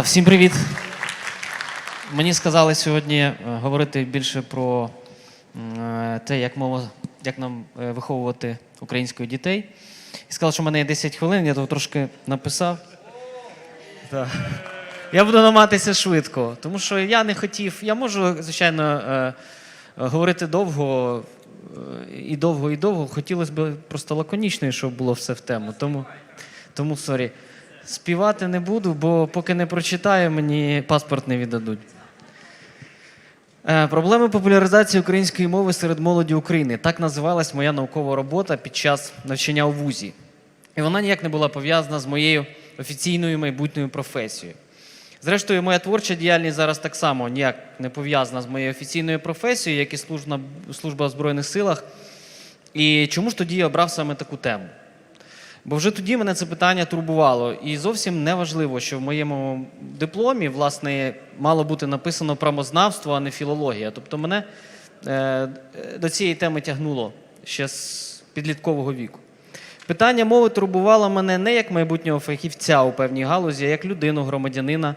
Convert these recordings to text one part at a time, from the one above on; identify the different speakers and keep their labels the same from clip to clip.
Speaker 1: Всім привіт. Мені сказали сьогодні е, говорити більше про е, те, як мова, як нам е, виховувати українських дітей. І сказали, що в мене є 10 хвилин, я то трошки написав. Так. Я буду намагатися швидко, тому що я не хотів. Я можу, звичайно, говорити довго і довго, і довго. Хотілося б просто лаконічно, щоб було все в тему. Тому, тому сорі. Співати не буду, бо поки не прочитаю, мені паспорт не віддадуть. Е, Проблеми популяризації української мови серед молоді України. Так називалась моя наукова робота під час навчання у вузі. І вона ніяк не була пов'язана з моєю офіційною майбутньою професією. Зрештою, моя творча діяльність зараз так само ніяк не пов'язана з моєю офіційною професією, як і служба, служба в Збройних силах. І чому ж тоді я обрав саме таку тему? Бо вже тоді мене це питання турбувало. І зовсім не важливо, що в моєму дипломі, власне, мало бути написано правознавство, а не філологія. Тобто мене е, до цієї теми тягнуло ще з підліткового віку. Питання мови турбувало мене не як майбутнього фахівця у певній галузі, а як людину, громадянина,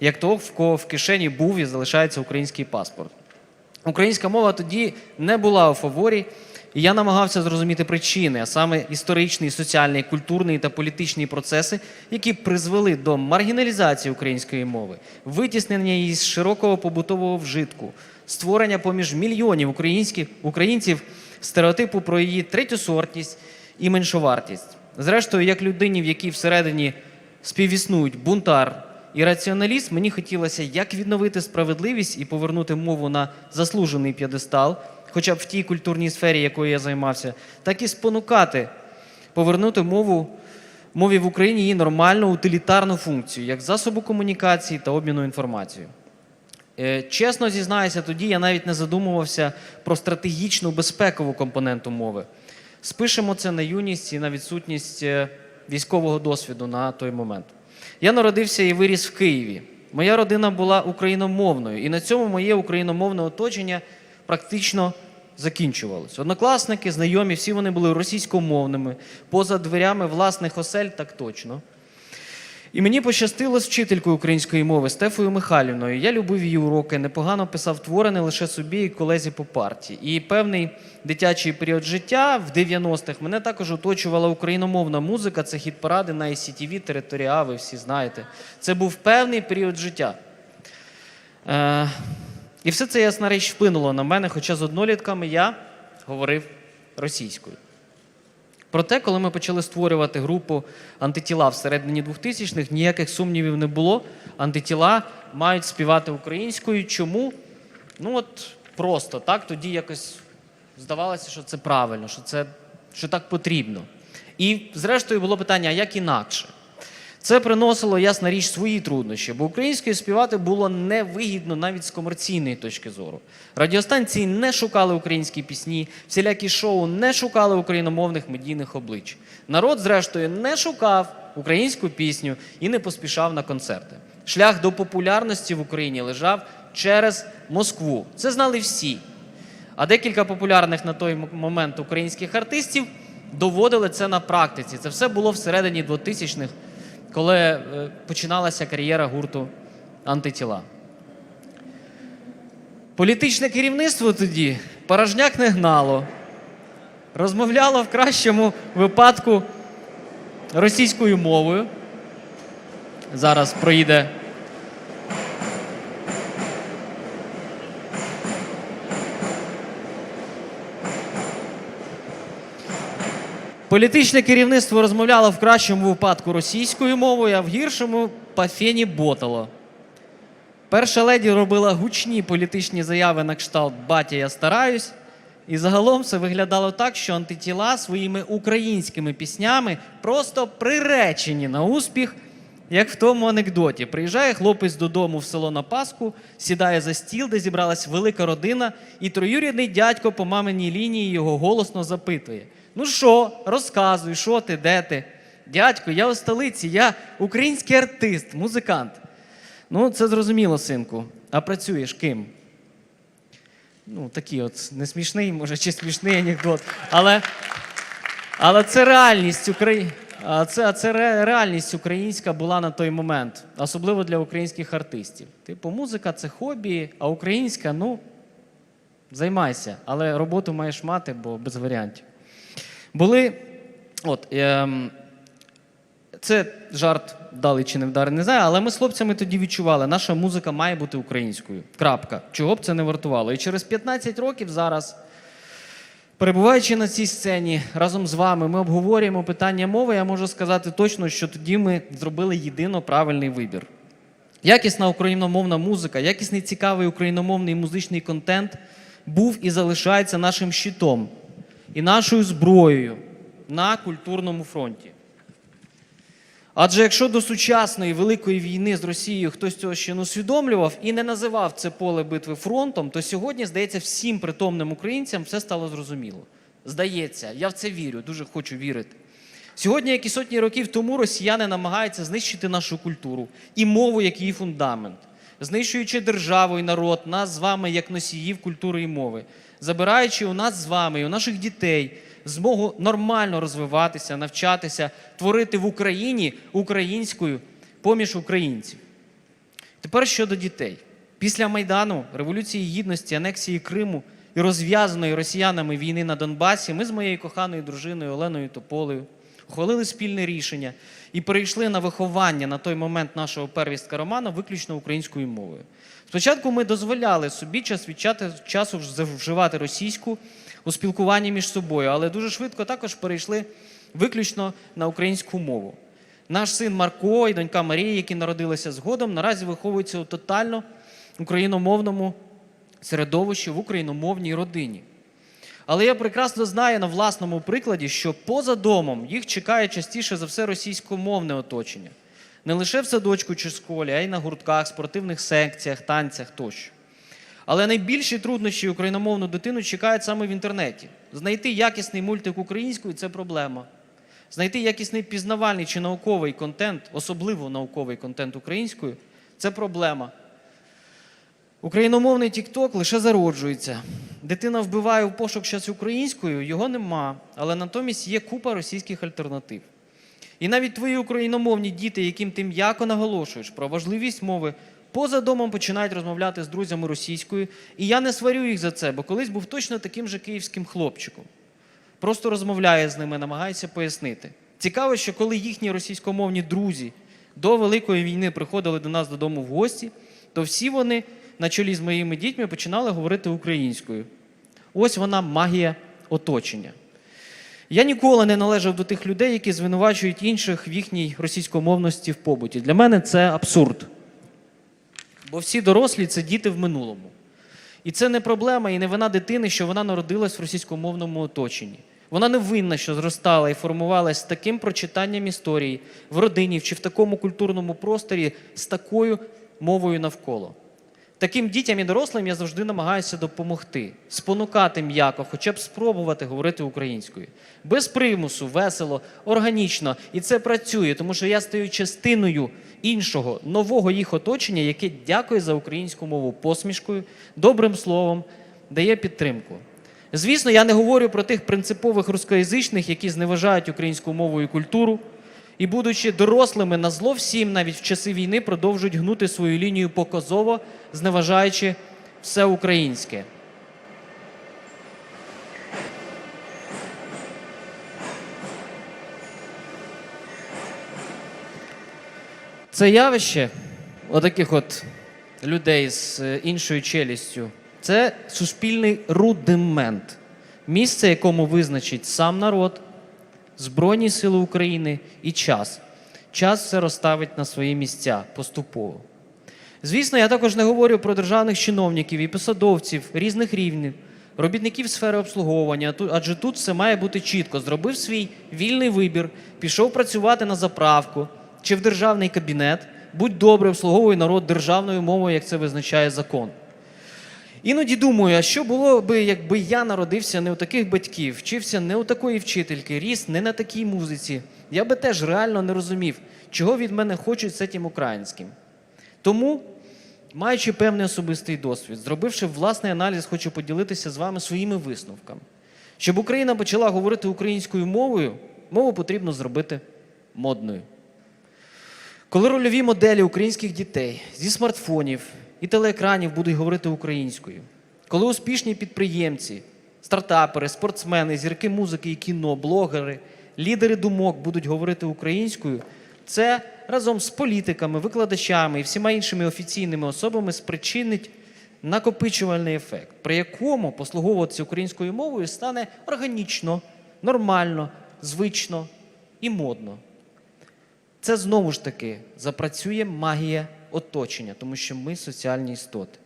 Speaker 1: як того, в кого в кишені був і залишається український паспорт. Українська мова тоді не була у фаворі, і я намагався зрозуміти причини, а саме історичний, соціальний, культурний та політичні процеси, які призвели до маргіналізації української мови, витіснення її з широкого побутового вжитку, створення поміж мільйонів українських українців стереотипу про її третьосортність і меншовартість. Зрештою, як людині, в якій всередині співіснують бунтар і раціоналіст, мені хотілося як відновити справедливість і повернути мову на заслужений п'єдестал, хоча б в тій культурній сфері, якою я займався, так і спонукати повернути мову мові в Україні її нормальну утилітарну функцію як засобу комунікації та обміну інформацією. Е, Чесно зізнаюся, тоді я навіть не задумувався про стратегічну безпекову компоненту мови. Спишемо це на юність і на відсутність е, військового досвіду на той момент. Я народився і виріс в Києві. Моя родина була україномовною, і на цьому моє україномовне оточення практично закінчувалось. Однокласники, знайомі, всі вони були російськомовними, поза дверями власних осель так точно. І мені пощастило з вчителькою української мови Стефою Михайлівною. Я любив її уроки, непогано писав твори не лише собі і колезі по парті. І певний дитячий період життя в 90-х мене також оточувала україномовна музика. Це хіт паради на ICTV, територіа, ви всі знаєте. Це був певний період життя. Е, і все це, ясна річ, вплинуло на мене, хоча з однолітками я говорив російською. Проте, коли ми почали створювати групу антитіла всередині 2000-х, ніяких сумнівів не було. Антитіла мають співати українською. Чому? Ну от просто так тоді якось здавалося, що це правильно, що це що так потрібно. І зрештою було питання: а як інакше? Це приносило, ясна річ, свої труднощі, бо українською співати було невигідно навіть з комерційної точки зору. Радіостанції не шукали українські пісні, всілякі шоу не шукали україномовних медійних облич. Народ, зрештою, не шукав українську пісню і не поспішав на концерти. Шлях до популярності в Україні лежав через Москву. Це знали всі. А декілька популярних на той момент українських артистів доводили це на практиці. Це все було всередині 2000-х, коли е, починалася кар'єра гурту антитіла. Політичне керівництво тоді порожняк не гнало, розмовляло в кращому випадку російською мовою. Зараз проїде Політичне керівництво розмовляло в кращому випадку російською мовою, а в гіршому по фені ботало. Перша леді робила гучні політичні заяви на кшталт Батя, я стараюсь. І загалом це виглядало так, що антитіла своїми українськими піснями просто приречені на успіх, як в тому анекдоті. Приїжджає хлопець додому в село на Пасху, сідає за стіл, де зібралась велика родина, і троюрідний дядько по маминій лінії його голосно запитує: Ну що, розказуй, що ти, де ти? Дядько, я у столиці, я український артист, музикант. Ну, це зрозуміло, синку. А працюєш ким? Ну, такий от не може, чи смішний анекдот. Але, але це реальність України. А це, це ре- реальність українська була на той момент, особливо для українських артистів. Типу, музика це хобі, а українська, ну, займайся, але роботу маєш мати, бо без варіантів. Були. От, ем, це жарт дали чи не вдари, не знаю, але ми з хлопцями тоді відчували, наша музика має бути українською. Крапка. Чого б це не вартувало. І через 15 років зараз, перебуваючи на цій сцені разом з вами, ми обговорюємо питання мови. Я можу сказати точно, що тоді ми зробили єдино правильний вибір. Якісна україномовна музика, якісний цікавий україномовний музичний контент був і залишається нашим щитом і нашою зброєю на культурному фронті. Адже якщо до сучасної великої війни з Росією хтось цього ще не усвідомлював і не називав це поле битви фронтом, то сьогодні, здається, всім притомним українцям все стало зрозуміло. Здається, я в це вірю, дуже хочу вірити. Сьогодні, як і сотні років тому, росіяни намагаються знищити нашу культуру і мову як її фундамент, знищуючи державу і народ, нас з вами як носіїв культури і мови, забираючи у нас з вами і у наших дітей змогу нормально розвиватися, навчатися, творити в Україні українською поміж українців. Тепер щодо дітей. Після Майдану, Революції Гідності, анексії Криму і розв'язаної росіянами війни на Донбасі, ми з моєю коханою дружиною Оленою Тополею ухвалили спільне рішення і перейшли на виховання на той момент нашого первістка Романа виключно українською мовою. Спочатку ми дозволяли собі час від часу вж- вживати російську у спілкуванні між собою, але дуже швидко також перейшли виключно на українську мову. Наш син Марко і донька Марія, які народилися згодом, наразі виховуються у тотально україномовному середовищі в україномовній родині. Але я прекрасно знаю на власному прикладі, що поза домом їх чекає частіше за все російськомовне оточення. Не лише в садочку чи школі, а й на гуртках, спортивних секціях, танцях тощо. Але найбільші труднощі україномовну дитину чекають саме в інтернеті. Знайти якісний мультик українською це проблема. Знайти якісний пізнавальний чи науковий контент, особливо науковий контент українською, це проблема. Україномовний TikTok лише зароджується. Дитина вбиває в пошук щось українською, його нема, але натомість є купа російських альтернатив. І навіть твої україномовні діти, яким ти м'яко наголошуєш про важливість мови, поза домом починають розмовляти з друзями російською. І я не сварю їх за це, бо колись був точно таким же київським хлопчиком. Просто розмовляє з ними, намагається пояснити. Цікаво, що коли їхні російськомовні друзі до Великої війни приходили до нас додому в гості, то всі вони на чолі з моїми дітьми починали говорити українською. Ось вона магія оточення. Я ніколи не належав до тих людей, які звинувачують інших в їхній російськомовності в побуті. Для мене це абсурд. Бо всі дорослі це діти в минулому. І це не проблема і не вина дитини, що вона народилась в російськомовному оточенні. Вона не винна, що зростала і формувалась з таким прочитанням історії в родині чи в такому культурному просторі з такою мовою навколо. Таким дітям і дорослим я завжди намагаюся допомогти, спонукати м'яко, хоча б спробувати говорити українською. Без примусу, весело, органічно. І це працює, тому що я стаю частиною іншого, нового їх оточення, яке дякує за українську мову посмішкою, добрим словом, дає підтримку. Звісно, я не говорю про тих принципових рускоязичних, які зневажають українську мову і культуру, і, будучи дорослими на зло всім, навіть в часи війни продовжують гнути свою лінію показово, зневажаючи все українське. Це явище отаких от людей з е, іншою челюстю це суспільний рудимент, місце, якому визначить сам народ, Збройні Сили України і час. Час все розставить на свої місця поступово. Звісно, я також не говорю про державних чиновників і посадовців різних рівнів, робітників сфери обслуговування, адже тут все має бути чітко. Зробив свій вільний вибір, пішов працювати на заправку чи в державний кабінет, будь добре, обслуговуй народ державною мовою, як це визначає закон. Іноді думаю, а що було би, якби я народився не у таких батьків, вчився не у такої вчительки, ріс не на такій музиці. Я би теж реально не розумів, чого від мене хочуть з цим українським. Тому, маючи певний особистий досвід, зробивши власний аналіз, хочу поділитися з вами своїми висновками. Щоб Україна почала говорити українською мовою, мову потрібно зробити модною. Коли рольові моделі українських дітей зі смартфонів і телеекранів будуть говорити українською, коли успішні підприємці, стартапери, спортсмени, зірки музики і кіно, блогери, лідери думок будуть говорити українською, це разом з політиками, викладачами і всіма іншими офіційними особами спричинить накопичувальний ефект, при якому послуговуватися українською мовою стане органічно, нормально, звично і модно. Це знову ж таки запрацює магія оточення, тому що ми соціальні істоти.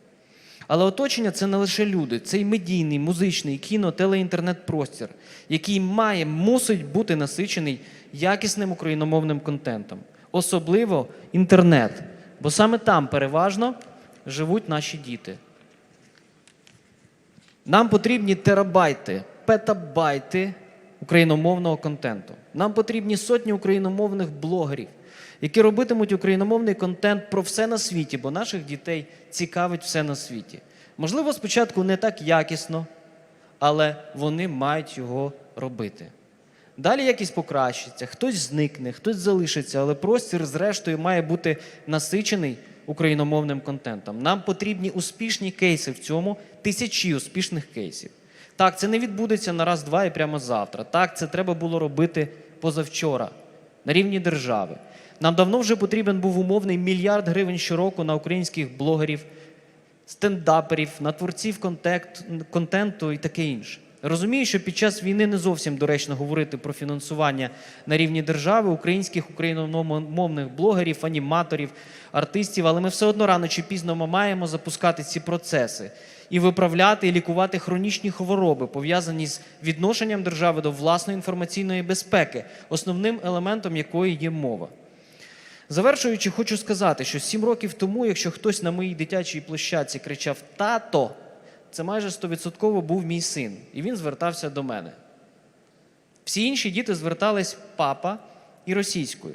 Speaker 1: Але оточення це не лише люди, це й медійний, музичний, кіно, телеінтернет-простір, який має, мусить бути насичений якісним україномовним контентом, особливо інтернет, бо саме там переважно живуть наші діти. Нам потрібні терабайти, петабайти україномовного контенту. Нам потрібні сотні україномовних блогерів, які робитимуть україномовний контент про все на світі, бо наших дітей цікавить все на світі. Можливо, спочатку не так якісно, але вони мають його робити. Далі якість покращиться, хтось зникне, хтось залишиться, але простір, зрештою, має бути насичений україномовним контентом. Нам потрібні успішні кейси в цьому, тисячі успішних кейсів. Так, це не відбудеться на раз-два і прямо завтра. Так, це треба було робити позавчора на рівні держави. Нам давно вже потрібен був умовний мільярд гривень щороку на українських блогерів, стендаперів, на творців контект, контенту і таке інше. Розумію, що під час війни не зовсім доречно говорити про фінансування на рівні держави українських україномовних блогерів, аніматорів, артистів, але ми все одно рано чи пізно ми маємо запускати ці процеси і виправляти і лікувати хронічні хвороби, пов'язані з відношенням держави до власної інформаційної безпеки, основним елементом якої є мова. Завершуючи, хочу сказати, що сім років тому, якщо хтось на моїй дитячій площадці кричав тато, це майже 100% був мій син, і він звертався до мене. Всі інші діти звертались папа і російською.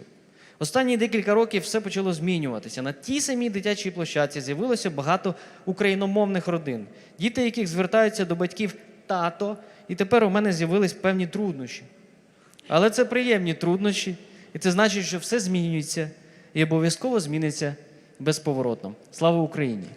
Speaker 1: Останні декілька років все почало змінюватися. На тій самій дитячій площадці з'явилося багато україномовних родин, діти, яких звертаються до батьків тато, і тепер у мене з'явились певні труднощі. Але це приємні труднощі, і це значить, що все змінюється і обов'язково зміниться безповоротно. Слава Україні!